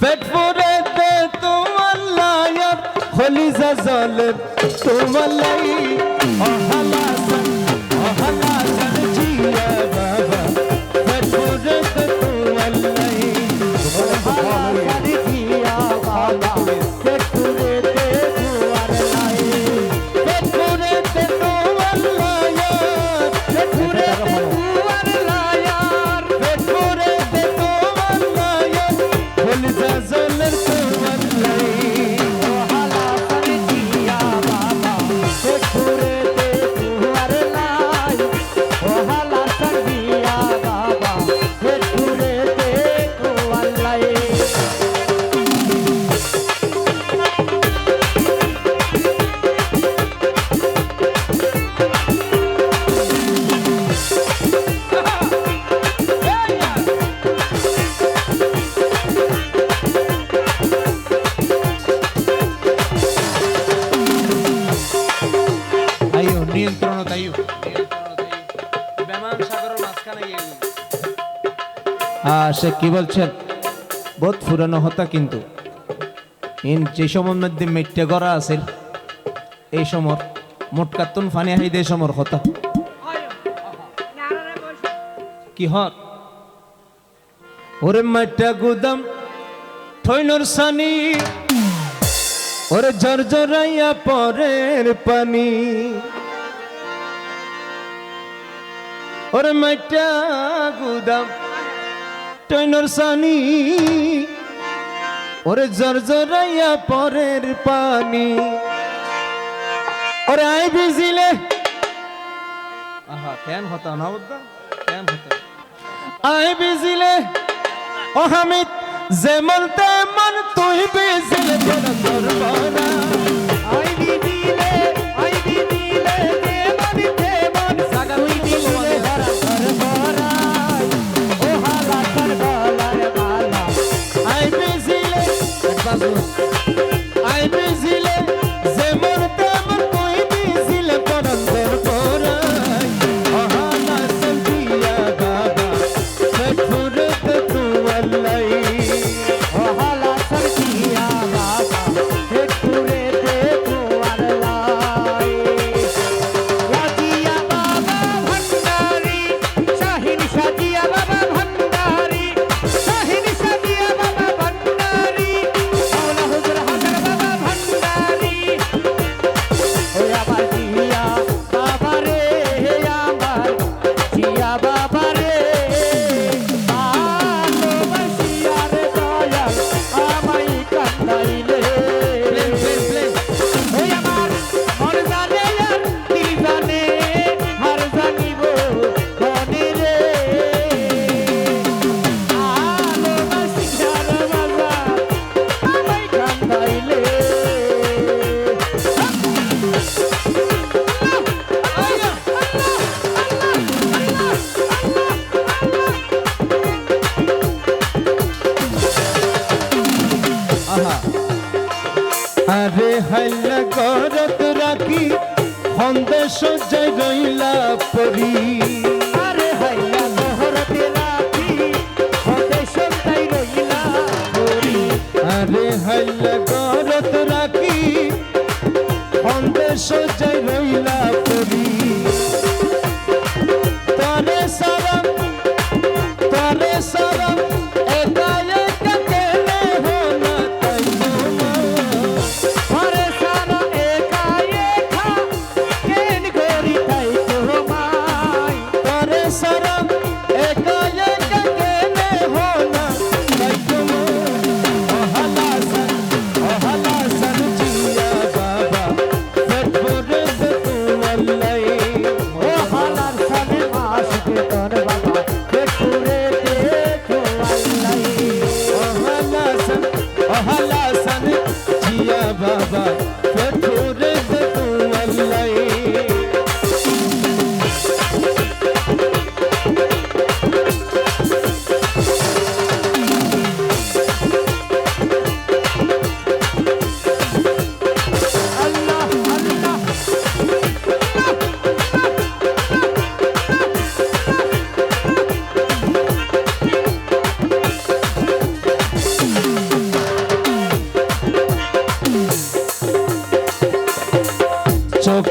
পেট দে তোমার লায়ার হলিজা জলের তোমার লাই অহালা সে কি বলছেন বহুত পুরানো হতা কিন্তু। ইন যে সময়ের মধ্যে মেট্টে করা আছে এই সমর মোটকাতুন ফানি হাই দে সমর হতা কি হত ওরে মাটা গুদাম থইনর সানি। ওরে ঝরঝরাইয়া পরের পানি। ওরে মাটা গুদাম টইনর সানি। ওরে ঝরঝরাইয়া পরের পানি। ওরে আই ভিজিলে। আহা কেন হতা না বদ্দা কেন হতা? আই বিজিলে ও হামিদ যেমন তেমন তুই বিজিলে তোর দরবানা আই বিজিলে আরে হাইলা গরত রাখি হন্দে সজাই রইলা পরি। আরে হাইলা গরত রাখি হন্দে সজাই রইলা পরি। আরে গরত রাখি সজাই রইলা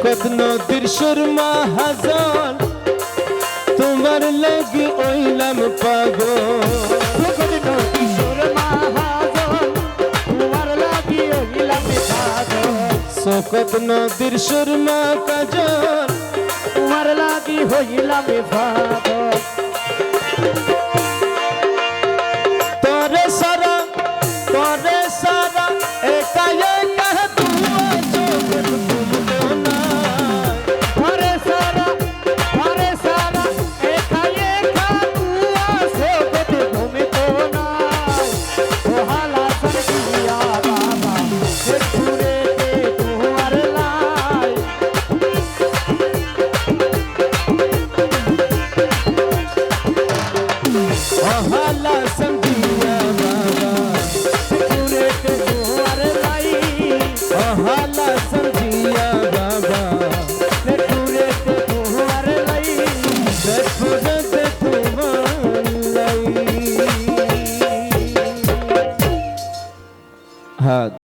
কত নদীর সুরমা হাজার তোমার লাগি ওইলাম পাগল। শোকত নদীর সুরমা কাজল তোমার লাগি হইলাম তরে সারা তরে